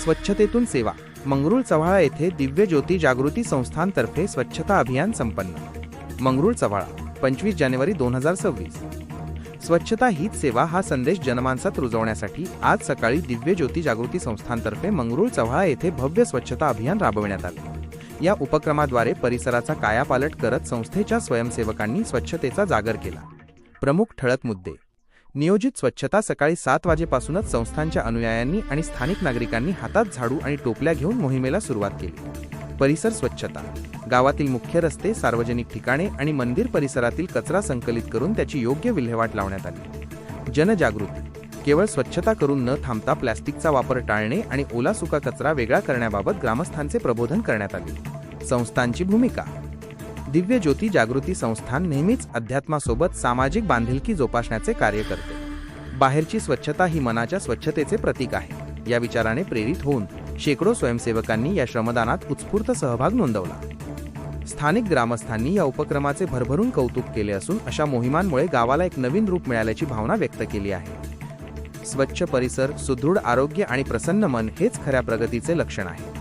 स्वच्छतेतून सेवा. मंगरुळ चव्हाळा येथे दिव्य ज्योती जागृती संस्थांतर्फे स्वच्छता अभियान संपन्न. मंगरुळ चव्हाळा पंचवीस जानेवारी दोन हजार सव्वीस. स्वच्छता हीच सेवा हा संदेश जनमानसात रुजवण्यासाठी आज सकाळी दिव्य ज्योती जागृती संस्थांतर्फे मंगरुळ चव्हाळा येथे भव्य स्वच्छता अभियान राबविण्यात आले. या उपक्रमाद्वारे परिसराचा कायापालट करत संस्थेच्या स्वयंसेवकांनी स्वच्छतेचा जागर केला. प्रमुख ठळक मुद्दे. नियोजित स्वच्छता सकाळी सात वाजेपासूनच संस्थांच्या अनुयायांनी आणि स्थानिक नागरिकांनी हातात झाडू आणि टोपल्या घेऊन मोहिमेला सुरुवात केली. परिसर स्वच्छता. गावातील मुख्य रस्ते सार्वजनिक ठिकाणे आणि मंदिर परिसरातील कचरा संकलित करून त्याची योग्य विल्हेवाट लावण्यात आली. जनजागृती. केवळ स्वच्छता करून न थांबता प्लॅस्टिकचा वापर टाळणे आणि ओला सुका कचरा वेगळा करण्याबाबत ग्रामस्थांचे प्रबोधन करण्यात आले. संस्थांची भूमिका. दिव्य ज्योती जागृती संस्थान नेहमीच अध्यात्मासोबत सामाजिक बांधिलकी जोपासण्याचे कार्य करते. बाहेरची स्वच्छता ही मनाच्या स्वच्छतेचे प्रतीक आहे. या विचाराने प्रेरित होऊन शेकडो स्वयंसेवकांनी या श्रमदानात उत्स्फूर्त सहभाग नोंदवला. स्थानिक ग्रामस्थांनी या उपक्रमाचे भरभरून कौतुक केले असून अशा मोहिमांमुळे गावाला एक नवीन रूप मिळाल्याची भावना व्यक्त केली आहे. स्वच्छ परिसर सुदृढ आरोग्य आणि प्रसन्न मन हेच खऱ्या प्रगतीचे लक्षण आहे.